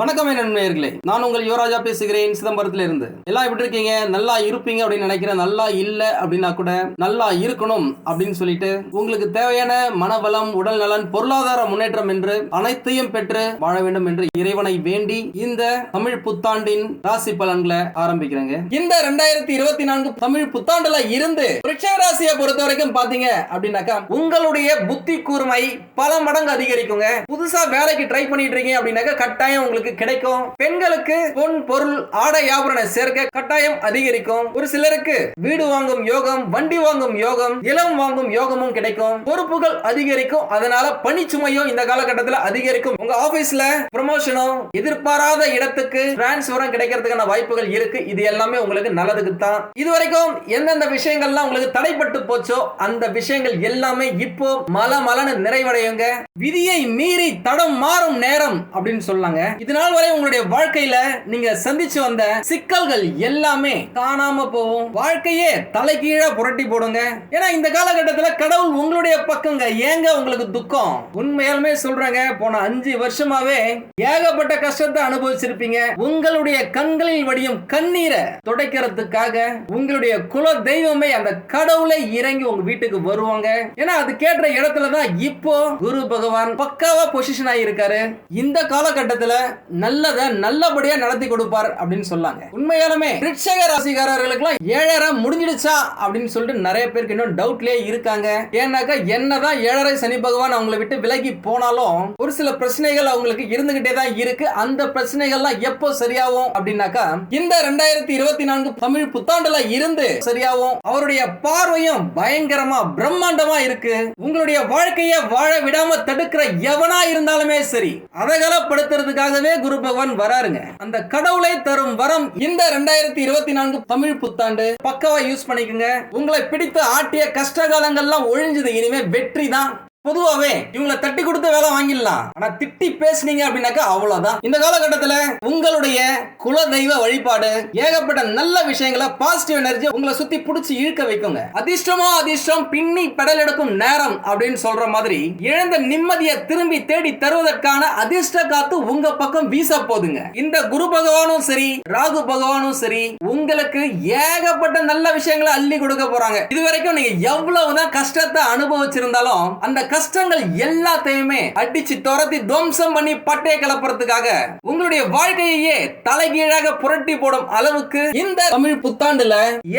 வணக்கம் நண்பர்களே. நான் உங்கள் யுவராஜா பேசுகிறேன். சிதம்பரத்துல இருந்து எல்லாம் எப்படி இருக்கீங்க? நல்லா இருப்பீங்க அப்படின்னு நினைக்கிறேன். நல்லா இல்ல அப்படின்னா கூட நல்லா இருக்கணும் அப்படின்னு சொல்லிட்டு உங்களுக்கு தேவையான மனவளம் உடல் நலன் பொருளாதார முன்னேற்றம் என்று அனைத்தையும் பெற்று வாழ வேண்டும் என்று இறைவனை வேண்டி இந்த தமிழ் புத்தாண்டின் ராசி பலன்களை ஆரம்பிக்கிறேங்க. இந்த ரெண்டாயிரத்தி இருபத்தி நான்கு தமிழ் புத்தாண்டுல இருந்து விருட்சக ராசியை பொறுத்த வரைக்கும் பாத்தீங்க அப்படின்னாக்கா உங்களுடைய புத்தி கூர்மை பல மடங்கு அதிகரிக்குங்க. புதுசா வேலைக்கு ட்ரை பண்ணிட்டு இருக்கீங்க அப்படின்னாக்கா கட்டாயம் உங்களுக்கு கிடைக்கும். பெண்களுக்கு பொன் பொருள் ஆடை ஆபரண சேர்க்க கட்டாயம் அதிகரிக்கும். ஒரு சிலருக்கு வீடு வாங்கும் யோகம் வண்டி வாங்கும் யோகம் இளம் வாங்கும் யோகமும் கிடைக்கும். பொறுப்புகள் அதிகரிக்கும். அதனால பணிச்சுமையும் இந்த காலகட்டத்தில் அதிகரிக்கும். உங்க ஆபீஸ்ல ப்ரமோஷனும் எதிர்பாராத இடத்துக்கு டிரான்ஸ்பரும் கிடைக்கிறதுக்கான வாய்ப்புகள் இருக்கு. இது எல்லாமே உங்களுக்கு நல்லதுக்கு தான் இது வரைக்கும் எந்தெந்த விஷயங்கள்லாம் உங்களுக்கு தடைப்பட்டு போச்சோ அந்த விஷயங்கள் எல்லாமே இப்போ மல மலன்னு நிறைவடையுங்க. விதியை மீறி தடம் மாறும் நேரம் அப்படின்னு சொல்லாங்க. இது நாள் வரை உங்களுடைய வாழ்க்கையில நீங்க சந்திச்சு வந்த சிக்கல்கள் எல்லாமே காணாம போகும். வாழ்க்கையே தலைகீழா புரட்டி போடுங்க. ஏன்னா இந்த காலகட்டத்தில் கடவுள் உங்களுடைய பக்கங்க. ஏங்க உங்களுக்கு துக்கம்? உண்மையாலுமே சொல்றேங்க போன அஞ்சு வருஷமாவே ஏகப்பட்ட கஷ்டத்தை அனுபவிச்சிருப்பீங்க. உங்களுடைய கண்களில் வடியும் கண்ணீரை துடைக்கிறதுக்காக உங்களுடைய குல தெய்வமே அந்த கடவுளை இறங்கி உங்க வீட்டுக்கு வருவாங்க. ஏன்னா அது கேட்ட இடத்துல தான் இப்போ குரு பகவான் பக்காவா பொசிஷன் ஆகியிருக்காரு இந்த காலகட்டத்தில் நல்லதை நல்லபடியா நடத்தி கொடுப்பார் அப்படின்னு சொல்லாங்க. உண்மையாலுமே ரிட்சக ராசிக்காரர்களுக்குலாம் ஏழரை முடிஞ்சிடுச்சா அப்படின்னு சொல்லிட்டு நிறைய பேருக்கு இன்னும் டவுட்லயே இருக்காங்க. ஏன்னாக்கா என்னதான் ஏழரை சனி பகவான் அவங்களை விட்டு விலகி போனாலும் ஒரு சில பிரச்சனைகள் அவங்களுக்கு இருந்துகிட்டே தான் இருக்கு. அந்த பிரச்சனைகள்லாம் எப்போ சரியாகும் அப்படின்னாக்கா இந்த ரெண்டாயிரத்தி இருபத்தி நான்கு தமிழ் புத்தாண்டுல இருந்து சரியாகும். அவருடைய பார்வையும் பயங்கரமா பிரம்மாண்டமா இருக்கு. உங்களுடைய வாழ்க்கையை வாழ விடாம தடுக்கிற எவனா இருந்தாலுமே சரி அதகலப்படுத்துறதுக்காகவே குரு பகவான் வராருங்க. அந்த கடவுளை தரும் வரம் இந்த ரெண்டாயிரத்தி இருபத்தி நான்கு தமிழ் புத்தாண்டு. பக்கவா யூஸ் பண்ணிக்கோங்க. உங்களை பிடித்து ஆட்டிய கஷ்ட காலங்கள்லாம் ஒழிஞ்சது. இனிமே வெற்றி தான். பொதுவாவே இவங்களை தட்டி கொடுத்து வேலை வாங்கிடலாம். ஆனா திட்டி பேசுனீங்க அப்படின்னாக்கா அவ்வளவுதான். இந்த காலகட்டத்துல உங்களுடைய குல தெய்வ வழிபாடு ஏகப்பட்ட நல்ல விஷயங்களை பாசிட்டிவ் எனர்ஜி உங்களை சுத்தி பிடிச்சி இழுக்க வைக்குங்க. அதிர்ஷ்டமோ அதிர்ஷ்டம் பின்னி பெடல் எடுக்கும் நேரம் அப்படின்னு சொல்ற மாதிரி இழந்த நிம்மதியை திரும்பி தேடி தருவதற்கான அதிர்ஷ்ட காத்து உங்க பக்கம் வீச போதுங்க இந்த குரு பகவானும் சரி ராகு பகவானும் சரி உங்களுக்கு ஏகப்பட்ட நல்ல விஷயங்களை அள்ளி கொடுக்க போறாங்க. இது வரைக்கும் நீங்க எவ்வளவுதான் கஷ்டத்தை அனுபவிச்சிருந்தாலும் அந்த கஷ்டங்கள் எல்லாத்தையுமே அடிச்சு துரத்தி துவம்சம் பண்ணி பட்டையை கிளப்புறதுக்காக உங்களுடைய வாழ்க்கையே தலைகீழாக புரட்டி போடும் அளவுக்கு இந்த தமிழ் புத்தாண்டுல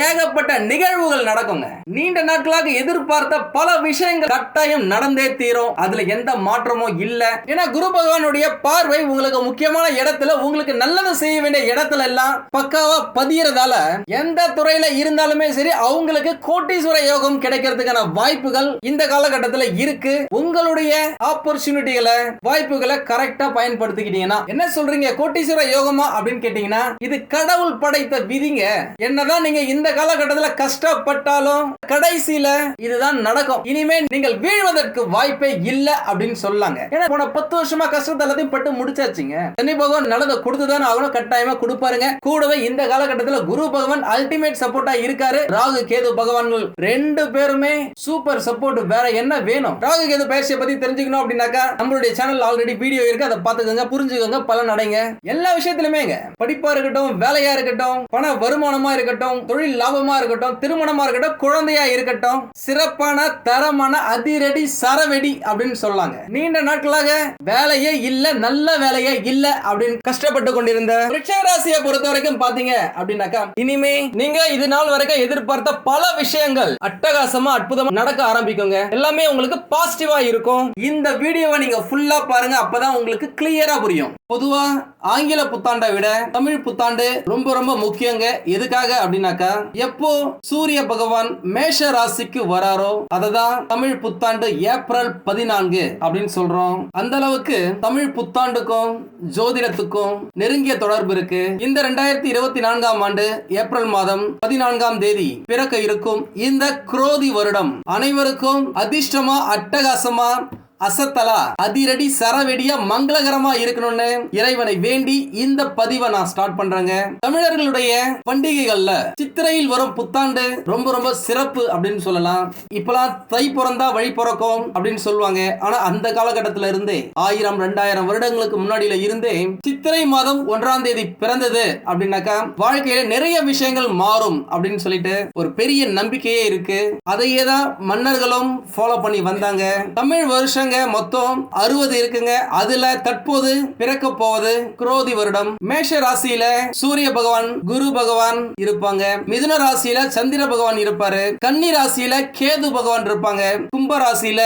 ஏகப்பட்ட நிகழ்வுகள் நடக்குங்க. நீண்ட நாட்களாக எதிர்பார்த்த பல விஷயங்கள் கட்டாயம் நடந்தே தீரும். அதுல எந்த மாற்றமும் இல்ல. ஏன்னா குரு பகவானுடைய பார்வை உங்களுக்கு முக்கியமான இடத்துல உங்களுக்கு நல்லது செய்ய வேண்டிய இடத்துல எல்லாம் பக்காவா பதியறதால எந்த துறையில இருந்தாலுமே சரி அவங்களுக்கு கோட்டீஸ்வர யோகம் கிடைக்கிறதுக்கான வாய்ப்புகள் இந்த காலகட்டத்துல இருக்கு. உங்களுடைய ஆப்பர்ச்சுனிட்டிகளை வாய்ப்புகளை கரெக்டா பயன்படுத்திக்கிட்டீங்கன்னா என்ன சொல்றீங்க? கோட்டீஸ்வர யோகமா அப்படின்னு கேட்டீங்கன்னா இது கடவுள் படைத்த விதிங்க. என்னதான் நீங்க இந்த காலகட்டத்துல கஷ்டப்பட்டாலும் கடைசியில இதுதான் நடக்கும். இனிமே நீங்கள் வீழ்வதற்கு வாய்ப்பே இல்ல அப்படின்னு சொல்லாங்க. ஏன்னா போன பத்து வருஷமா கஷ்டத்தை எல்லாத்தையும் பட்டு முடிச்சாச்சுங்க. சனி பகவான் நல்லதை கொடுத்துதான் ஆகணும் கட்டாயமா கொடுப்பாருங்க. கூடவே இந்த காலகட்டத்துல குரு பகவான் அல்டிமேட் சப்போர்ட்டா இருக்காரு. ராகு கேது பகவான்கள் ரெண்டு பேருமே சூப்பர் சப்போர்ட் வேற என்ன வேணும்? ராகு பயிற்சியை பத்தி தெரிஞ்சுக்கணும் அப்படின்னாக்கா நம்மளுடைய சேனல் ஆல்ரெடி வீடியோ இருக்கு. அதை பார்த்துக்கோங்க புரிஞ்சுக்கோங்க பலன் அடைங்க. எல்லா விஷயத்திலுமே படிப்பா இருக்கட்டும் வேலையா இருக்கட்டும் பண வருமானமா இருக்கட்டும் தொழில் லாபமா இருக்கட்டும் திருமணமா இருக்கட்டும் குழந்தையா இருக்கட்டும் சிறப்பான தரமான அதிரடி சரவெடி அப்படின்னு சொல்லாங்க. நீண்ட நாட்களாக வேலையே இல்ல நல்ல வேலையே இல்ல அப்படின்னு கஷ்டப்பட்டு கொண்டிருந்த ராசியை பொறுத்த வரைக்கும் பாத்தீங்க அப்படின்னாக்கா இனிமே நீங்க இது நாள் வரைக்கும் எதிர்பார்த்த பல விஷயங்கள் அட்டகாசமா அற்புதமா நடக்க ஆரம்பிக்குங்க. எல்லாமே உங்களுக்கு பாசிட்டிவா இருக்கும். இந்த வீடியோவை நீங்க ஃபுல்லா பாருங்க அப்பதான் உங்களுக்கு கிளியரா புரியும். பொதுவா ஆங்கில புத்தாண்டை விட தமிழ் புத்தாண்டு ரொம்ப ரொம்ப முக்கியங்க. எதுக்காக அப்படின்னாக்கா எப்போ சூரிய பகவான் மேஷ ராசிக்கு வராரோ அததான் தமிழ் புத்தாண்டு ஏப்ரல் பதினான்கு அப்படின்னு சொல்றோம். அந்த அளவுக்கு தமிழ் புத்தாண்டுக்கும் ஜோதிடத்துக்கும் நெருங்கிய தொடர்பு இருக்கு. இந்த ரெண்டாயிரத்தி இருபத்தி நான்காம் ஆண்டு ஏப்ரல் மாதம் பதினான்காம் தேதி பிறக்க இருக்கும் இந்த குரோதி வருடம் அனைவருக்கும் அதிர்ஷ்டமா அட்டகாசமாக அசத்தலா அதிரடி சரவெடியா மங்களகரமா இருக்கணும்னு இறைவனை வேண்டி இந்த பதிவை நான் ஸ்டார்ட் பண்றேங்க. தமிழர்களுடைய பண்டிகைகள்ல சித்திரையில் வரும் புத்தாண்டு ரொம்ப ரொம்ப சிறப்பு அப்படின்னு சொல்லலாம். இப்பெல்லாம் தை பிறந்தா வழி பிறக்கும் அப்படின்னு சொல்லுவாங்க. ஆனா அந்த காலகட்டத்தில இருந்தே ஆயிரம் ரெண்டாயிரம் வருடங்களுக்கு முன்னாடியில இருந்தே சித்திரை மாதம் ஒன்றாம் தேதி பிறந்தது அப்படின்னாக்கா வாழ்க்கையில நிறைய விஷயங்கள் மாறும் அப்படின்னு சொல்லிட்டு ஒரு பெரிய நம்பிக்கையே இருக்கு. அதையே தான் மன்னர்களும் ஃபாலோ பண்ணி வந்தாங்க. தமிழ் வருஷம் வருஷங்க மொத்தம் அறுபது இருக்குங்க. அதுல தற்போது பிறக்க போவது குரோதி வருடம். மேஷ ராசியில சூரிய பகவான் குரு பகவான் இருப்பாங்க. மிதுன ராசியில சந்திர பகவான் இருப்பாரு. கன்னி ராசியில கேது பகவான் இருப்பாங்க. கும்ப ராசியில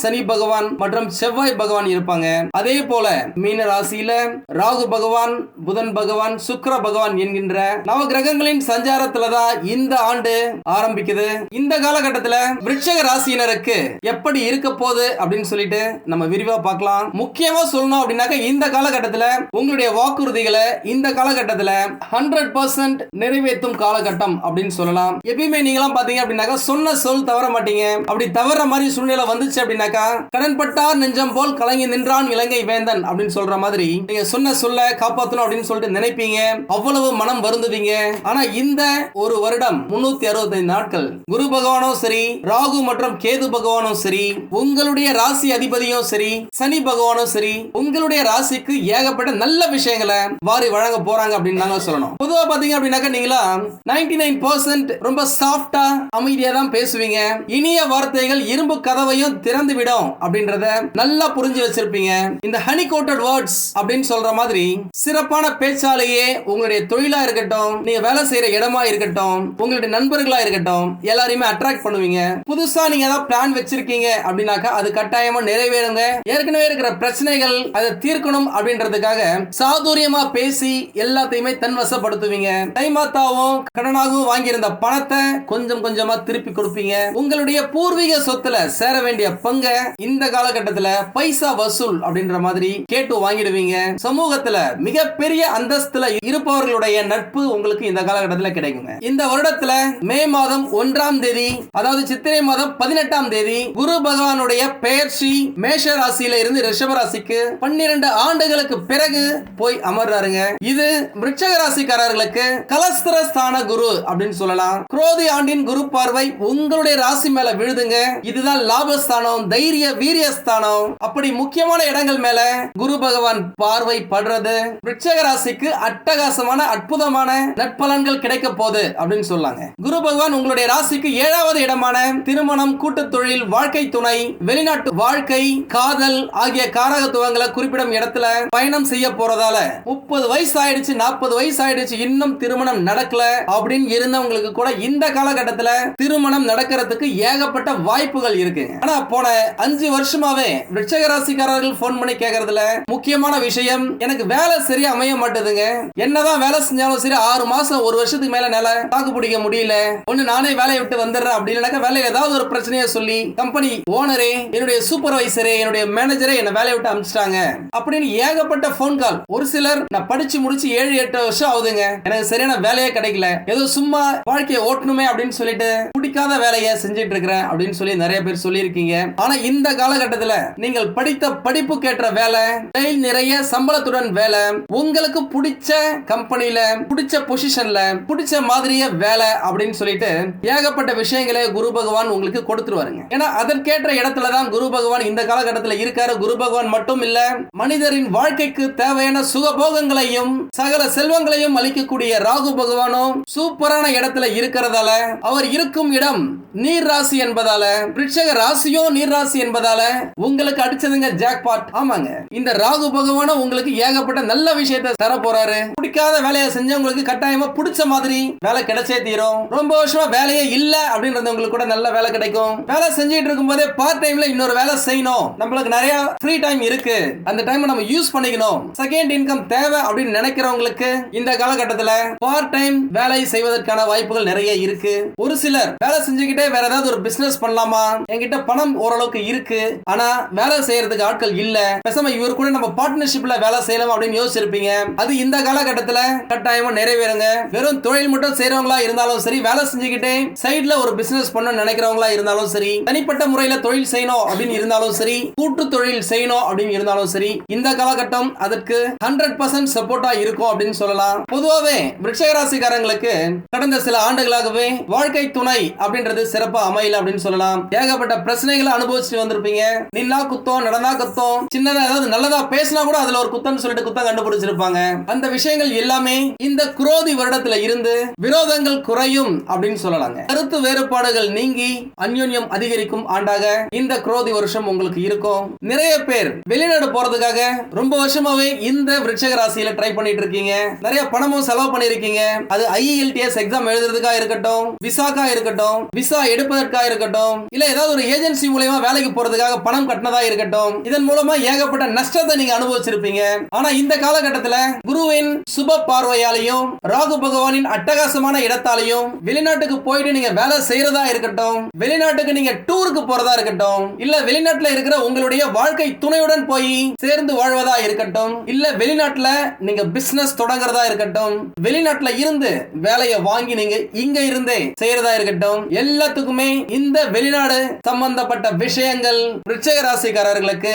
சனி பகவான் மற்றும் செவ்வாய் பகவான் இருப்பாங்க. அதே போல மீன ராசியில ராகு பகவான் புதன் பகவான் சுக்கர பகவான் என்கின்ற நவ கிரகங்களின் சஞ்சாரத்துல தான் இந்த ஆண்டு ஆரம்பிக்குது. இந்த காலகட்டத்துல விருட்சக ராசியினருக்கு எப்படி இருக்க போகுது அப்படின்னு சொல்லிட்டு நம்ம விரிவா பார்க்கலாம். முக்கியமா சொல்லணும் அப்படின்னாக்க இந்த காலகட்டத்துல உங்களுடைய வாக்குறுதிகளை இந்த காலகட்டத்துல ஹண்ட்ரட் பர்சன்ட் நிறைவேற்றும் காலகட்டம் அப்படின்னு சொல்லலாம். எப்பயுமே நீங்களாம் பாத்தீங்க அப்படின்னாக்கா சொன்ன சொல் தவற மாட்டீங்க. அப்படி தவற மாதிரி சூழ்நிலை வந்துச்சு அப்படின்னாக்கா கடன்பட்டார் நெஞ்சம் போல் கலங்கி நின்றான் இலங்கை வேந்தன் அப்படின்னு சொல்ற மாதிரி நீங்க சொன்ன சொல்ல காப்பாத்தணும் அப்படின்னு சொல்லிட்டு நினைப்பீங்க. அவ்வளவு மனம் வருந்துவீங்க. ஆனா இந்த ஒரு வருடம் முன்னூத்தி அறுபத்தைந்து நாட்கள் குரு பகவானும் சரி ராகு மற்றும் கேது பகவானும் சரி உங்களுடைய ராசி அதிபதியும் சரி சனி பகவானும் சரி உங்களுடைய ராசிக்கு ஏகப்பட்ட நல்ல விஷயங்களை வாரி வழங்க போறாங்க அப்படின்னு நாங்க சொல்லணும். பொதுவா பாத்தீங்க அப்படின்னாக்கா நீங்களா நைன்டி நைன் பர்சன்ட் ரொம்ப சாஃப்டா அமைதியா தான் பேசுவீங்க. இனிய வார்த்தைகள் இரும்பு கதவையும் திறந்து விடும் அப்படின்றத நல்லா புரிஞ்சு வச்சிருப்பீங்க. இந்த ஹனி கோட்டட் வேர்ட்ஸ் அப்படின்னு சொல்ற மாதிரி சிறப்பான பேச்சாலேயே உங்களுடைய தொழிலா இருக்கட்டும் நீங்க வேலை செய்யற இடமா இருக்கட்டும் உங்களுடைய நண்பர்களா இருக்கட்டும் எல்லாரையுமே அட்ராக்ட் பண்ணுவீங்க. புதுசா நீங்க ஏதாவது பிளான் வச்சிருக்கீங்க அப்படின்னாக்கா அது கட்டாயமா நிறைவேறுங்க. ஏற்கனவே இருக்கிற பிரச்சனைகள் அதை தீர்க்கணும் அப்படின்றதுக்காக சாதுரியமா பேசி எல்லாத்தையுமே தன்வசப்படுத்துவீங்க. தைமாத்தாவும் கடனாகவும் வாங்கியிருந்த பணத்தை கொஞ்சம் கொஞ்சமா திருப்பி கொடுப்பீங்க. உங்களுடைய பூர்வீக சொத்துல சேர வேண்டிய பங்க இந்த காலகட்டத்துல பைசா வசூல் அப்படின்ற மாதிரி கேட்டு வாங்கிடுவீங்க. சமூகத்துல மிகப்பெரிய அந்தஸ்துல இருப்பவர்களுடைய நட்பு உங்களுக்கு இந்த காலகட்டத்தில் கிடைக்குங்க. இந்த வருடத்துல மே மாதம் ஒன்றாம் தேதி அதாவது சித்திரை மாதம் பதினெட்டாம் தேதி குரு பகவானுடைய பெயர்ச்சி மேஷ ராசியில இருந்து ரிஷப ராசிக்கு பன்னிரண்டு ஆண்டுகளுக்கு பிறகு போய் அமர்றாருங்க. இது மிருச்சக ராசிக்காரர்களுக்கு கலஸ்திர ஸ்தான குரு அப்படின்னு சொல்லலாம். குரோதி ஆண்டின் குரு பார்வை உங்களுடைய ராசி மேல விழுதுங்க. இதுதான் லாபஸ்தானம் தைரிய வீரிய ஸ்தானம் அப்படி முக்கியமான இடங்கள் மேல குரு பகவான் பார்வை படுறது. விருட்சக ராசிக்கு அட்டகாசமான அற்புதமான நட்பலன்கள் கிடைக்க போகுது அப்படின்னு சொல்லாங்க. குரு பகவான் உங்களுடைய ராசிக்கு ஏழாவது இடமான திருமணம் கூட்டு தொழில் வாழ்க்கை துணை வெளிநாட்டு வாழ் வாழ்க்கை காதல் ஆகிய காரகத்துவங்களை குறிப்பிடும் இடத்துல பயணம் செய்ய போறதால முப்பது வயசு ஆயிடுச்சு நாற்பது வயசு ஆயிடுச்சு இன்னும் திருமணம் நடக்கல அப்படின்னு இருந்தவங்களுக்கு கூட இந்த காலகட்டத்தில் திருமணம் நடக்கிறதுக்கு ஏகப்பட்ட வாய்ப்புகள் இருக்கு. ஆனா போன அஞ்சு வருஷமாவே விருட்சக ராசிக்காரர்கள் போன் பண்ணி கேக்குறதுல முக்கியமான விஷயம் எனக்கு வேலை சரியா அமைய மாட்டேதுங்க. என்னதான் வேலை செஞ்சாலும் சரி ஆறு மாசம் ஒரு வருஷத்துக்கு மேல நில தாக்கு பிடிக்க முடியல. ஒண்ணு நானே வேலையை விட்டு வந்துடுறேன் அப்படி வேலையில ஏதாவது ஒரு பிரச்சனையை சொல்லி கம்பெனி ஓனரே என்னுடைய சூப்பர் சூப்பர்வைசரே என்னுடைய மேனேஜரே என்ன வேலையை விட்டு அனுப்பிச்சிட்டாங்க அப்படின்னு ஏகப்பட்ட போன் கால் ஒரு சிலர் நான் படிச்சு முடிச்சு ஏழு எட்டு வருஷம் ஆகுதுங்க. எனக்கு சரியான வேலையே கிடைக்கல. ஏதோ சும்மா வாழ்க்கையை ஓட்டணுமே அப்படின்னு சொல்லிட்டு பிடிக்காத வேலையை செஞ்சுட்டு இருக்கிறேன் அப்படின்னு சொல்லி நிறைய பேர் சொல்லியிருக்கீங்க. ஆனா இந்த காலகட்டத்துல நீங்கள் படித்த படிப்பு கேட்ட வேலை டெய்ல் நிறைய சம்பளத்துடன் வேலை உங்களுக்கு பிடிச்ச கம்பெனியில பிடிச்ச பொசிஷன்ல பிடிச்ச மாதிரியே வேலை அப்படின்னு சொல்லிட்டு ஏகப்பட்ட விஷயங்களை குரு பகவான் உங்களுக்கு கொடுத்துருவாருங்க. ஏன்னா அதற்கேற்ற இடத்துல தான் குரு பகவான் இந்த காலகட்டத்தில் இருக்காரு. குரு பகவான் மட்டும் இல்ல மனிதரின் வாழ்க்கைக்கு தேவையான சுகபோகங்களையும் சகல செல்வங்களையும் அளிக்கக்கூடிய ராகு பகவானும் சூப்பரான இடத்துல இருக்கிறதால அவர் இருக்கும் இடம் நீர் ராசி என்பதால ரிஷக ராசியோ நீர் ராசி என்பதால உங்களுக்கு அடிச்சதுங்க ஜாக்பாட் ஆமாங்க. இந்த ராகு பகவானும் உங்களுக்கு ஏகப்பட்ட நல்ல விஷயத்தை தர போறாரு. பிடிக்காத வேலையை செஞ்சவங்களுக்கு கட்டாயமா பிடிச்ச மாதிரி வேலை கிடைச்சே தீரும். ரொம்ப வருஷமா வேலையே இல்ல அப்படின்றவங்களுக்கு கூட நல்ல வேலை கிடைக்கும். வேலை செஞ்சுட்டு இருக்கும் போதே பார்ட் டைம்ல இன்னொரு வேலை செய்யணும். நம்மளுக்கு நிறைய ஃப்ரீ டைம் இருக்கு. அந்த டைம் நம்ம யூஸ் பண்ணிக்கணும். செகண்ட் இன்கம் தேவை அப்படின்னு நினைக்கிறவங்களுக்கு இந்த காலகட்டத்தில் பார்ட் டைம் வேலை செய்வதற்கான வாய்ப்புகள் நிறைய இருக்கு. ஒரு சிலர் வேலை செஞ்சுக்கிட்டே வேற ஏதாவது ஒரு பிசினஸ் பண்ணலாமா? என்கிட்ட பணம் ஓரளவுக்கு இருக்கு. ஆனா வேலை செய்யறதுக்கு ஆட்கள் இல்ல. பேசாம இவர் கூட நம்ம பார்ட்னர்ஷிப்ல வேலை செய்யலாம் அப்படின்னு யோசிச்சிருப்பீங்க. அது இந்த காலகட்டத்தில் கட்டாயமா நிறைவேறுங்க. வெறும் தொழில் மட்டும் செய்யறவங்களா இருந்தாலும் சரி வேலை செஞ்சுக்கிட்டே சைட்ல ஒரு பிசினஸ் பண்ண நினைக்கிறவங்களா இருந்தாலும் சரி தனிப்பட்ட முறையில தொழில் செய்யணும் அப்படின்னு இருந்தாலும் சரி கூட்டு தொழில் செய்யணும் அப்படின்னு இருந்தாலும் சரி இந்த காலகட்டம் அதற்கு ஹண்ட்ரட் பர்சன்ட் சப்போர்ட்டா இருக்கும் அப்படின்னு சொல்லலாம். பொதுவாகவே விருட்சகராசிக்காரங்களுக்கு கடந்த சில ஆண்டுகளாகவே வாழ்க்கை துணை அப்படின்றது சிறப்பா அமையல அப்படின்னு சொல்லலாம். ஏகப்பட்ட பிரச்சனைகளை அனுபவிச்சுட்டு வந்திருப்பீங்க. நின்னா குத்தம் நடந்தா குத்தம் சின்னதா ஏதாவது நல்லதா பேசினா கூட அதுல ஒரு குத்தம் சொல்லிட்டு குத்தம் கண்டுபிடிச்சிருப்பாங்க. அந்த விஷயங்கள் எல்லாமே இந்த குரோதி வருடத்துல இருந்து விரோதங்கள் குறையும் அப்படின்னு சொல்லலாங்க. கருத்து வேறுபாடுகள் நீங்கி அந்யோன்யம் அதிகரிக்கும் ஆண்டாக இந்த குரோதி வருஷம் உங்களுக்கு இருக்கும். நிறைய பேர் வெளிநாடு போறதுக்காக ரொம்ப வருஷமாவே இந்த விருட்சக ராசியில ட்ரை பண்ணிட்டு இருக்கீங்க. நிறைய பணமும் செலவு பண்ணிருக்கீங்க. அது ஐஇஎல்டிஎஸ் எக்ஸாம் எழுதுறதுக்கா இருக்கட்டும் விசாக்கா இருக்கட்டும் விசா எடுப்பதற்கா இருக்கட்டும் இல்ல ஏதாவது ஒரு ஏஜென்சி மூலயமா வேலைக்கு போறதுக்காக பணம் கட்டினதா இருக்கட்டும் இதன் மூலமா ஏகப்பட்ட நஷ்டத்தை நீங்க அனுபவிச்சிருப்பீங்க. ஆனா இந்த காலகட்டத்துல குருவின் சுப பார்வையாலையும் ராகு பகவானின் அட்டகாசமான இடத்தாலையும் வெளிநாட்டுக்கு போயிட்டு நீங்க வேலை செய்யறதா இருக்கட்டும் வெளிநாட்டுக்கு நீங்க டூருக்கு போறதா இருக்கட்டும் இல்ல வெளிநாட்டுல இருக்கிற உங்களுடைய வாழ்க்கை துணையுடன் போய் சேர்ந்து வாழ்வதா இருக்கட்டும். இல்ல வெளிநாட்டுல நீங்க பிசினஸ் தொடங்குறதா இருக்கட்டும். வெளிநாட்டுல இருந்து வேலையை வாங்கி நீங்க இங்க இருந்தே செய்யறதா இருக்கட்டும். எல்லாத்துக்குமே இந்த வெளிநாடு சம்பந்தப்பட்ட விஷயங்கள் ரிச்சக ராசிக்காரர்களுக்கு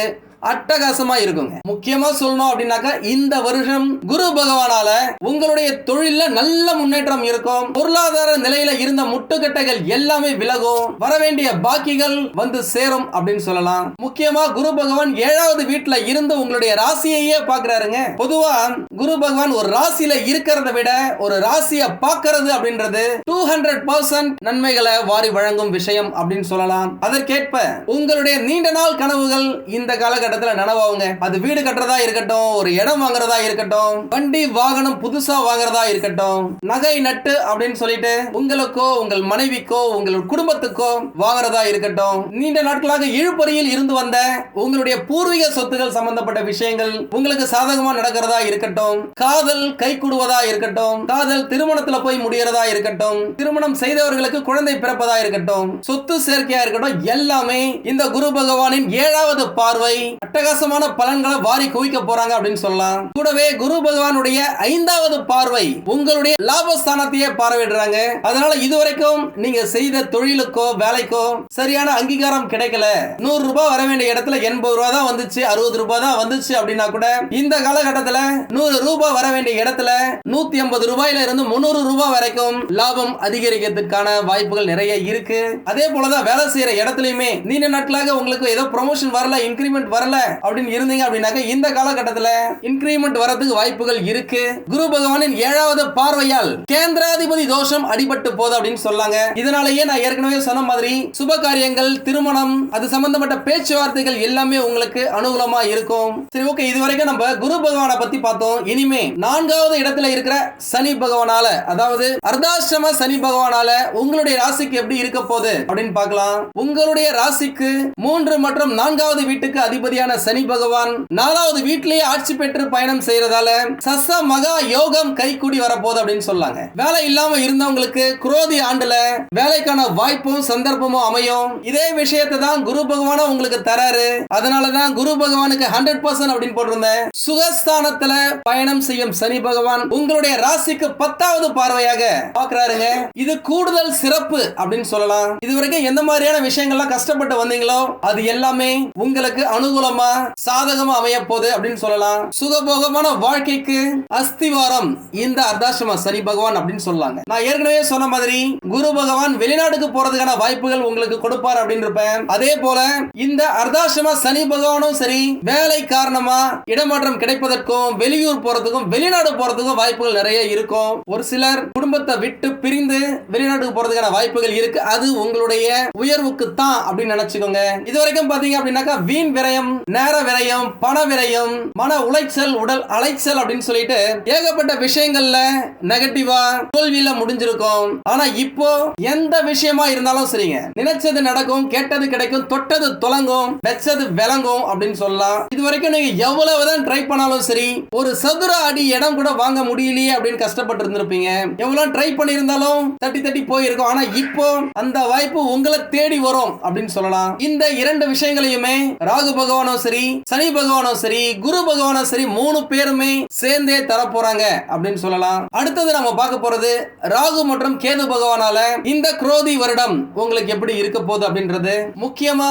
அட்டகாசமா இருக்குங்க. முக்கியமா சொல்லணும் அப்படின்னாக்கா இந்த வருஷம் குரு பகவானால உங்களுடைய தொழில நல்ல முன்னேற்றம் இருக்கும். பொருளாதார நிலையில இருந்த முட்டுக்கட்டைகள் எல்லாமே விலகும். வர வேண்டிய பாக்கிகள் வந்து சேரும் அப்படின்னு சொல்லலாம். முக்கியமா குரு பகவான் ஏழாவது வீட்டுல இருந்து உங்களுடைய ராசியையே பாக்குறாருங்க. பொதுவா குரு பகவான் ஒரு ராசியில இருக்கிறத விட ஒரு ராசியை பாக்குறது அப்படின்றது டூ ஹண்ட்ரட் பர்சன்ட் நன்மைகளை வாரி வழங்கும் விஷயம் அப்படின்னு சொல்லலாம். அதற்கேற்ப உங்களுடைய நீண்ட நாள் கனவுகள் இந்த காலகட்டம் காலகட்டத்தில் நனவாகுங்க. அது வீடு கட்டுறதா இருக்கட்டும் ஒரு இடம் வாங்குறதா இருக்கட்டும் வண்டி வாகனம் புதுசா வாங்குறதா இருக்கட்டும் நகை நட்டு அப்படின்னு சொல்லிட்டு உங்களுக்கோ உங்கள் மனைவிக்கோ உங்கள் குடும்பத்துக்கோ வாங்குறதா இருக்கட்டும். நீண்ட நாட்களாக இழுபறியில் இருந்து வந்த உங்களுடைய பூர்வீக சொத்துகள் சம்பந்தப்பட்ட விஷயங்கள் உங்களுக்கு சாதகமா நடக்கிறதா இருக்கட்டும். காதல் கை கூடுவதா இருக்கட்டும். காதல் திருமணத்துல போய் முடியறதா இருக்கட்டும். திருமணம் செய்தவர்களுக்கு குழந்தை பிறப்பதா இருக்கட்டும். சொத்து சேர்க்கையா இருக்கட்டும். எல்லாமே இந்த குரு பகவானின் ஏழாவது பார்வை. அட்டகாசமான பலன்களை வாரி குவிக்க போறாங்க அப்படின்னு சொல்லலாம். கூடவே குரு பகவானுடைய ஐந்தாவது பார்வை உங்களுடைய லாபஸ்தானத்தையே பார்வையிடுறாங்க. அதனால இதுவரைக்கும் நீங்க செய்த தொழிலுக்கோ வேலைக்கோ சரியான அங்கீகாரம் கிடைக்கல. நூறு ரூபாய் வர வேண்டிய இடத்துல எண்பது ரூபாய் தான் வந்துச்சு அறுபது ரூபாய் தான் வந்துச்சு அப்படின்னா கூட இந்த காலகட்டத்துல நூறு ரூபாய் வர வேண்டிய இடத்துல நூத்தி ஐம்பது ரூபாயில இருந்து முன்னூறு ரூபாய் வரைக்கும் லாபம் அதிகரிக்கிறதுக்கான வாய்ப்புகள் நிறைய இருக்கு. அதே போலதான் வேலை செய்யற இடத்துலயுமே நீண்ட நாட்களாக உங்களுக்கு ஏதோ ப்ரொமோஷன் வரல இன்கிரிமெண்ட் வரல வரல அப்படின்னு இருந்தீங்க அப்படின்னாக்க இந்த காலகட்டத்தில் இன்கிரிமெண்ட் வரதுக்கு வாய்ப்புகள் இருக்கு. குரு பகவானின் ஏழாவது பார்வையால் கேந்திராதிபதி தோஷம் அடிபட்டு போகுது அப்படின்னு சொல்லாங்க. இதனாலேயே நான் ஏற்கனவே சொன்ன மாதிரி சுப காரியங்கள் திருமணம் அது சம்பந்தப்பட்ட பேச்சுவார்த்தைகள் எல்லாமே உங்களுக்கு அனுகூலமா இருக்கும். சரி ஓகே இது வரைக்கும் நம்ம குரு பகவானை பத்தி பார்த்தோம். இனிமே நான்காவது இடத்துல இருக்கிற சனி பகவானால அதாவது அர்தாசிரம சனி பகவானால உங்களுடைய ராசிக்கு எப்படி இருக்க போகுது அப்படின்னு பார்க்கலாம். உங்களுடைய ராசிக்கு மூன்று மற்றும் நான்காவது வீட்டுக்கு அதிபதி அதிபதியான சனி பகவான் நாலாவது வீட்டிலேயே ஆட்சி பெற்று பயணம் செய்யறதால சச மகா யோகம் கை கூடி வரப்போகுது அப்படின்னு சொல்லாங்க. வேலை இல்லாம இருந்தவங்களுக்கு குரோதி ஆண்டுல வேலைக்கான வாய்ப்பும் சந்தர்ப்பமும் அமையும். இதே விஷயத்தை தான் குரு பகவானும் உங்களுக்கு தராரு. அதனாலதான் குரு பகவானுக்கு ஹண்ட்ரட் பர்சன்ட் அப்படின்னு போட்டிருந்தேன். சுகஸ்தானத்துல பயணம் செய்யும் சனி பகவான் உங்களுடைய ராசிக்கு பத்தாவது பார்வையாக பாக்குறாருங்க இது கூடுதல் சிறப்பு அப்படின்னு சொல்லலாம். இதுவரைக்கும் எந்த மாதிரியான விஷயங்கள்லாம் கஷ்டப்பட்டு வந்தீங்களோ அது எல்லாமே உங்களுக்கு அனுகூலமா சாதகமா அமைய போகுது அப்படின்னு சொல்லலாம். சுகபோகமான வாழ்க்கைக்கு அஸ்திவாரம் இந்த அர்தாசிரம சனி பகவான் அப்படின்னு சொல்லலாங்க நான் ஏற்கனவே சொன்ன மாதிரி குரு பகவான் வெளிநாட்டுக்கு போறதுக்கான வாய்ப்புகள் உங்களுக்கு கொடுப்பார் அப்படின்னு இருப்பேன் அதே போல இந்த அர்தாசிரம சனி பகவானும் சரி வேலை காரணமா இடமாற்றம் கிடைப்பதற்கும் வெளியூர் போறதுக்கும் வெளிநாடு போறதுக்கும் வாய்ப்புகள் நிறைய இருக்கும். ஒரு சிலர் குடும்பத்தை விட்டு பிரிந்து வெளிநாட்டுக்கு போறதுக்கான வாய்ப்புகள் இருக்கு. அது உங்களுடைய உயர்வுக்கு தான் அப்படின்னு நினைச்சுக்கோங்க. இது வரைக்கும் பாத்தீங்க அப்படின்னாக்கா வீண் விரயம் நேர விரயம் பண விரயம் மன உளைச்சல் உடல் அலைச்சல் அப்படின்னு சொல்லிட்டு ஏகப்பட்ட விஷயங்கள்ல நெகட்டிவா தோல்வியில முடிஞ்சிருக்கும். ஆனா இப்போ எந்த விஷயமா இருந்தாலும் சரிங்க. நினைச்சது நடக்கும் கேட்டது கிடைக்கும் தொட்டது தொலங்கும் வெச்சது விளங்கும் அப்படின்னு சொல்லலாம். இது வரைக்கும் நீங்க எவ்வளவுதான் ட்ரை பண்ணாலும் சரி ஒரு சதுர அடி இடம் கூட வாங்க முடியலையே அப்படின்னு கஷ்டப்பட்டு இருந்திருப்பீங்க எவ்வளவு ட்ரை பண்ணியிருந்தாலும் தட்டி தட்டி போயிருக்கும். ஆனா இப்போ அந்த வாய்ப்பு உங்களை தேடி வரும் அப்படின்னு சொல்லலாம். இந்த இரண்டு விஷயங்களையுமே ராகு பகவான் பகவானும் சரி சனி பகவானும் சரி குரு பகவானும் சரி மூணு பேருமே சேர்ந்தே தர போறாங்க அப்படின்னு சொல்லலாம். அடுத்தது நம்ம பார்க்க போறது ராகு மற்றும் கேது பகவானால இந்த குரோதி வருடம் உங்களுக்கு எப்படி இருக்க போகுது அப்படின்றது. முக்கியமா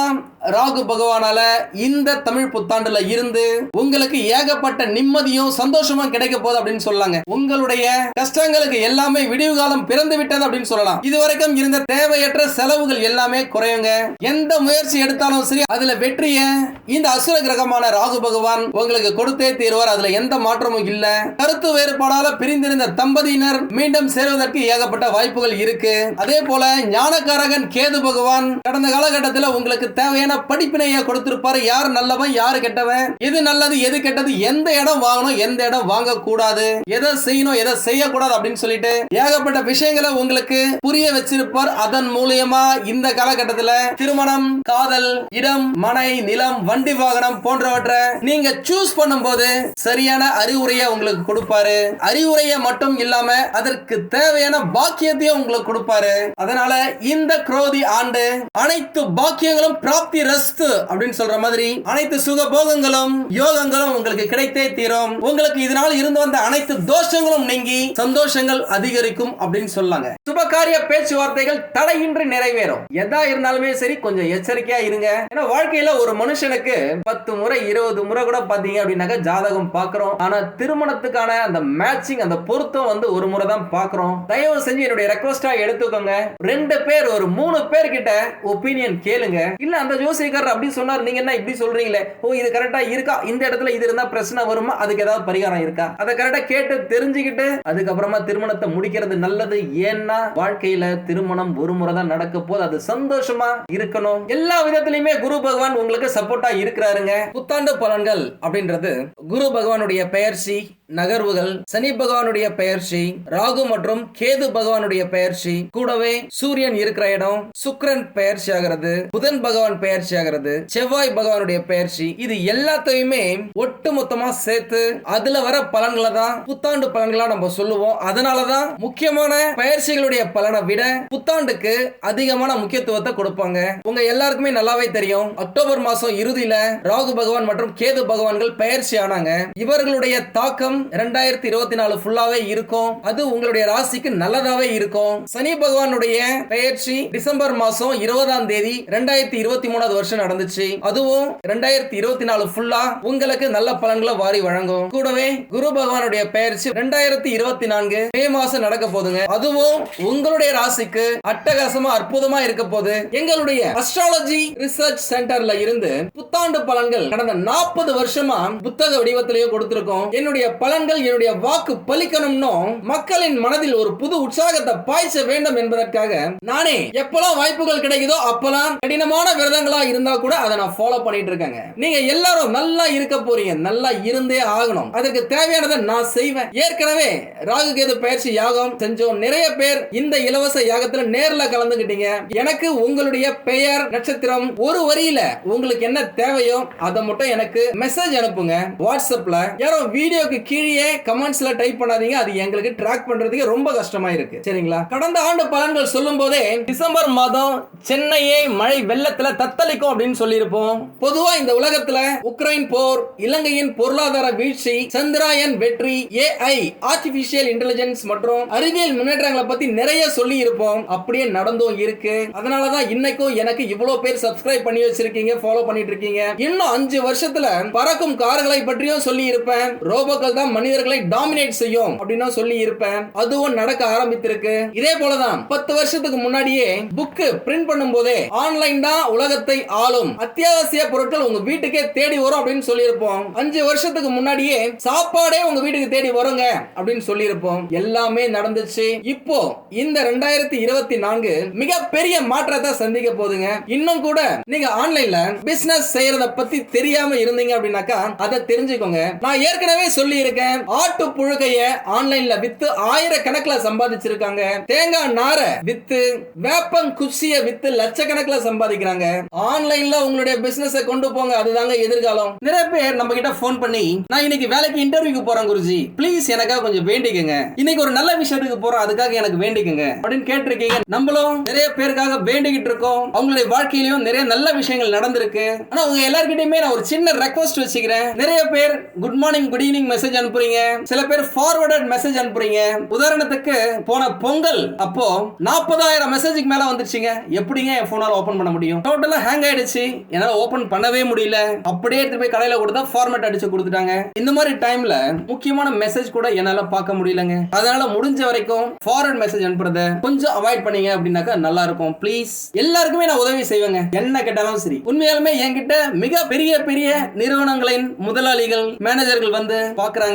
ராகு பகவானால இந்த தமிழ் புத்தாண்டுல இருந்து உங்களுக்கு ஏகப்பட்ட நிம்மதியும் சந்தோஷமும் கிடைக்க போகுது அப்படின்னு சொல்லலாங்க உங்களுடைய கஷ்டங்களுக்கு எல்லாமே விடிவு காலம் பிறந்து விட்டது அப்படின்னு சொல்லலாம். இதுவரைக்கும் இருந்த தேவையற்ற செலவுகள் எல்லாமே குறையுங்க. எந்த முயற்சி எடுத்தாலும் சரி அதுல வெற்றிய இந்த அசுர கிரகமான ராகு பகவான் உங்களுக்கு கொடுத்தே தீர்வார். அதுல எந்த மாற்றமும் இல்ல. கருத்து வேறுபாடால பிரிந்திருந்த தம்பதியினர் மீண்டும் சேருவதற்கு ஏகப்பட்ட வாய்ப்புகள் இருக்கு. அதே போல ஞானக்காரகன் கேது பகவான் கடந்த காலகட்டத்தில் உங்களுக்கு தேவையான படிப்பினைய கொடுத்திருப்பாரு. யார் நல்லவன் யாரு கெட்டவன்? எது நல்லது எது கெட்டது? எந்த இடம் வாங்கணும் எந்த இடம் வாங்க கூடாது எதை செய்யணும் எதை செய்யக்கூடாது அப்படின்னு சொல்லிட்டு ஏகப்பட்ட விஷயங்களை உங்களுக்கு புரிய வச்சிருப்பார். அதன் மூலியமா இந்த காலகட்டத்தில் திருமணம் காதல் இடம் மனை நிலம் வண்டி வாகனம் போன்றவற்றை நீங்க சூஸ் பண்ணும்போது சரியான அறிவுரையை உங்களுக்கு கொடுப்பாரு. அறிவுரையை மட்டும் இல்லாம அதற்கு தேவையான பாக்கியத்தையும் உங்களுக்கு கொடுப்பாரு. அதனால இந்த குரோதி ஆண்டு அனைத்து பாக்கியங்களும் பிராப்தி ரஸ்து அப்படின்னு சொல்ற மாதிரி அனைத்து சுக போகங்களும் யோகங்களும் உங்களுக்கு கிடைத்தே தீரும். உங்களுக்கு இதனால் இருந்து வந்த அனைத்து தோஷங்களும் நீங்கி சந்தோஷங்கள் அதிகரிக்கும் அப்படின்னு சொல்லாங்க. சுபகாரிய பேச்சுவார்த்தைகள் தடையின்றி நிறைவேறும். எதா இருந்தாலுமே சரி கொஞ்சம் எச்சரிக்கையா இருங்க. ஏன்னா வாழ்க்கையில ஒரு மனுஷனுக்கு பத்து முறை இருபது முறை கூட பாத்தீங்க அப்படின்னாக்க ஜாதகம் பாக்குறோம். ஆனா திருமணத்துக்கான அந்த மேட்சிங் அந்த பொருத்தம் வந்து ஒரு முறை தான் பாக்குறோம். தயவு செஞ்சு என்னுடைய ரெக்வஸ்டா எடுத்துக்கோங்க. ரெண்டு பேர் ஒரு மூணு பேர் கிட்ட ஒப்பீனியன் கேளுங்க. இல்ல அந்த யோசிக்கிறார் அப்படி சொன்னார். நீங்க என்ன இப்படி சொல்றீங்களே? ஓ இது கரெக்டா இருக்கா? இந்த இடத்துல இது இருந்தா பிரச்சனை வருமா? அதுக்கு ஏதாவது பரிகாரம் இருக்கா? அதை கரெக்டா கேட்டு தெரிஞ்சுக்கிட்டு அதுக்கப்புறமா திருமணத்தை முடிக்கிறது நல்லது. ஏன்னா வாழ்க்கையில திருமணம் ஒரு முறை தான் நடக்க போது அது சந்தோஷமா இருக்கணும். எல்லா விதத்திலுமே குரு பகவான் உங்களுக்கு சப்போர்ட்டா இருக்கிறாருங்க. புத்தாண்டு பலன்கள் அப்படின்றது குரு பகவானுடைய பெயர்ச்சி நகர்வுகள் சனி பகவானுடைய பெயர்ச்சி ராகு மற்றும் கேது பகவானுடைய பெயர்ச்சி கூடவே சூரியன் இருக்கிற இடம் சுக்கிரன் பெயர்ச்சி ஆகிறது புதன் பகவான் பெயர்ச்சி ஆகிறது செவ்வாய் பகவானுடைய பெயர்ச்சி இது எல்லாத்தையுமே ஒட்டு மொத்தமா சேர்த்து அதுல வர பலன்களை தான் புத்தாண்டு பலன்களா நம்ம சொல்லுவோம். அதனாலதான் முக்கியமான பயிற்சிகளுடைய பலனை விட புத்தாண்டுக்கு அதிகமான முக்கியத்துவத்தை கொடுப்பாங்க. உங்க எல்லாருக்குமே நல்லாவே தெரியும். அக்டோபர் மாசம் இறுதியில ராகு பகவான் மற்றும் கேது பகவான்கள் பெயர்ச்சி ஆனாங்க. இவர்களுடைய தாக்கம் இரண்டாயிரத்தி இருபத்தி நாலு ஃபுல்லாவே இருக்கும். அது உங்களுடைய ராசிக்கு நல்லதாவே இருக்கும். சனி பகவானுடைய பெயர்ச்சி டிசம்பர் மாசம் இருபதாம் தேதி ரெண்டாயிரத்தி இருபத்தி மூணாவது வருஷம் நடந்துச்சு. அதுவும் ரெண்டாயிரத்தி இருபத்தி நாலு ஃபுல்லா உங்களுக்கு நல்ல பலன்களை வாரி வழங்கும். கூடவே குரு பகவானுடைய பெயர்ச்சி ரெண்டாயிரத்தி இருபத்தி நான்கு மே மாசம் நடக்க போதுங்க அதுவும் உங்களுடைய ராசிக்கு அட்டகாசமா அற்புதமா இருக்க போது எங்களுடைய அஸ்ட்ராலஜி ரிசர்ச் சென்டர்ல இருந்து புத்தாண்டு பலன்கள் கடந்த நாற்பது வருஷமா புத்தக வடிவத்திலேயே கொடுத்திருக்கோம். என்னுடைய பலன்கள் என்னுடைய வாக்கு பலிக்கணும்னோ மக்களின் மனதில் ஒரு புது உற்சாகத்தை பாய்ச்ச வேண்டும் என்பதற்காக நானே எப்பெல்லாம் வாய்ப்புகள் கிடைக்குதோ அப்பெல்லாம் கடினமான விரதங்களா இருந்தா கூட அதை நான் ஃபாலோ பண்ணிட்டு இருக்கேங்க. நீங்க எல்லாரும் நல்லா இருக்க போறீங்க. நல்லா இருந்தே ஆகணும். அதற்கு தேவையானதை நான் செய்வேன். ஏற்கனவே ராகு கேது பயிற்சி யாகம் செஞ்சோம். நிறைய பேர் இந்த இலவச யாகத்துல நேர்ல கலந்துகிட்டீங்க. எனக்கு உங்களுடைய பெயர் நட்சத்திரம் ஒரு வரியில உங்களுக்கு என்ன தேவையோ அதை மட்டும் எனக்கு மெசேஜ் அனுப்புங்க. வாட்ஸ்அப்ல யாரோ வீடியோக்கு கீழே கமெண்ட்ஸ்ல டைப் பண்ணாதீங்க. அது எங்களுக்கு ட்ராக் பண்றதுக்கு ரொம்ப கஷ்டமா இருக்கு. சரிங்களா? கடந்த ஆண்டு பலன்கள் சொல்லும் போதே டிசம்பர் மாதம் சென்னையை மழை வெள்ளத்துல தத்தளிக்கும் அப்படின்னு சொல்லியிருப்போம். பொதுவா இந்த உலகத்துல உக்ரைன் போர் இலங்கையின் பொருளாதார வீழ்ச்சி சந்திராயன் வெற்றி ஏஐ ஆர்டிபிஷியல் இன்டெலிஜென்ஸ் மற்றும் அறிவியல் முன்னேற்றங்களை பத்தி நிறைய சொல்லி இருப்போம் அப்படியே நடந்தும் இருக்கு. அதனாலதான் இன்னைக்கும் எனக்கு இவ்வளவு பேர் சப்ஸ்கிரைப் பண்ணி வச்சிருக்கீங்க ஃபாலோ பண்ணிட்டு இருக்கீங்க. இன்னும் அஞ்சு வருஷத்துல பறக்கும் கார்களை பற்றியும் சொல்லி இருப்பேன் ரோபோக்கள் தான் மனிதர்களை டாமினேட் செய்யும் அப்படின்னு சொல்லி இருப்பேன். அதுவும் நடக்க ஆரம்பித்திருக்கு. இதே போலதான் பத்து வருஷத்துக்கு முன்னாடியே புக்கு பிரிண்ட் பண்ணும் போதே ஆன்லைன் தான் உலகத்தை ஆளும். அத்தியாவசிய பொருட்கள் உங்க வீட்டுக்கே தேடி வரும் அப்படின்னு சொல்லியிருப்போம். அஞ்சு வருஷத்துக்கு முன்னாடியே சாப்பாடே உங்க வீட்டுக்கு தேடி வருங்க அப்படின்னு சொல்லியிருப்போம். எல்லாமே நடந்துச்சு. இப்போ இந்த ரெண்டாயிரத்தி இருபத்தி நான்கு மிகப்பெரிய மாற்றத்தை சந்திக்க போகுதுங்க. இன்னும் கூட நீங்க ஆன்லைன்ல பிசினஸ் செய்யறத பத்தி தெரியாம இருந்தீங்க அப்படின்னாக்கா அதை தெரிஞ்சுக்கோங்க. நான் ஏற்கனவே சொல்லி இருக்கேன் ஆட்டு புழுகைய ஆன்லைன்ல வித்து ஆயிரக்கணக்கில் சம்பாதிச்சிருக்காங்க. தேங்காய் நாரை வித்து வேப்பம் குச்சிய வித்து லட்சக்கணக்கில் சம்பாதிக்கிறாங்க. ஆன்லைன்ல உங்களுடைய பிசினஸ் கொண்டு போங்க அதுதாங்க எதிர்காலம். நிறைய பேர் நம்ம கிட்ட போன் பண்ணி நான் இன்னைக்கு வேலைக்கு இன்டர்வியூக்கு போறேன் குருஜி. ப்ளீஸ் எனக்காக கொஞ்சம் வேண்டிக்கங்க. இன்னைக்கு ஒரு நல்ல விஷயத்துக்கு போறோம் அதுக்காக எனக்கு வேண்டிக்கங்க. அப்படின்னு கேட்டிருக்கீங்க. நம்மளும் நிறைய பேருக்காக வேண்டிக்கிட்டு இருக்கோம். அவங்களுடைய வாழ்க்கையிலும் நிறைய நல்ல விஷயங்கள் நடந்திருக்கு. ஆனா உங்க எல்லார்கிட்டயுமே நான் ஒரு சின்ன ரெக்வஸ்ட் வச்சுக்கிறேன். நிறைய பேர் good morning good evening message அனுப்புறீங்க? சில பேர் ஃபார்வர்டட் மெசேஜ் அனுப்புறீங்க. உதாரணத்துக்கு போன பொங்கல் அப்போ நாற்பதாயிரம் மெசேஜுக்கு மேல வந்துருச்சுங்க. எப்படிங்க என் போனால ஓபன் பண்ண முடியும்? டோட்டலா ஹேங் ஆயிடுச்சு. என்னால ஓபன் பண்ணவே முடியல. அப்படியே எடுத்து போய் கடையில கொடுத்தா ஃபார்மேட் அடிச்சு கொடுத்துட்டாங்க. இந்த மாதிரி டைம்ல முக்கியமான மெசேஜ் கூட என்னால பார்க்க முடியலங்க. அதனால முடிஞ்ச வரைக்கும் ஃபார்வர்ட் மெசேஜ் அனுப்புறத கொஞ்சம் அவாய்ட் பண்ணீங்க அப்படின்னாக்கா நல்லா இருக்கும். ப்ளீஸ் எல்லாருக்குமே நான் உதவி செய்வேங்க. என்ன கேட்டாலும் சரி. உண்மையாலுமே என்கிட்ட மிக பெரிய பெரிய நிறுவனங்களின் முதலாளிகள் மேனேஜர்கள் வந்து பாக்குறாங்க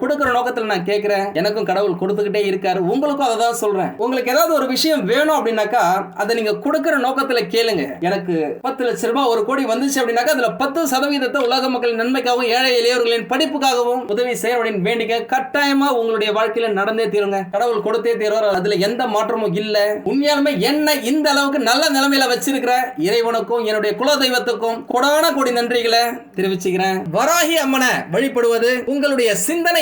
கொடுக்குற நோக்கத்துல நான் கேட்கிறேன் எனக்கும் கடவுள் கொடுத்துக்கிட்டே இருக்காரு. உங்களுக்கும் அதை தான் சொல்றேன். உங்களுக்கு ஏதாவது ஒரு விஷயம் வேணும் அப்படின்னாக்கா அதை நீங்க கொடுக்குற நோக்கத்துல கேளுங்க. எனக்கு பத்து லட்ச ரூபாய் ஒரு கோடி வந்துச்சு அப்படின்னாக்கா அதுல பத்து சதவீதத்தை உலக மக்களின் நன்மைக்காகவும் ஏழை எளியவர்களின் படிப்புக்காகவும் உதவி செய்ய அப்படின்னு வேண்டிக்க கட்டாயமா உங்களுடைய வாழ்க்கையில நடந்தே தீருங்க. கடவுள் கொடுத்தே தீர்வார். அதுல எந்த மாற்றமும் இல்ல. உண்மையாலுமே என்ன இந்த அளவுக்கு நல்ல நிலைமையில வச்சிருக்கிற இறைவனுக்கும் என்னுடைய குல தெய்வத்துக்கும் கொடான கோடி நன்றிகளை தெரிவிச்சுக்கிறேன். வராகி அம்மனை வழிபடுவது உங்களுடைய சிந்தனை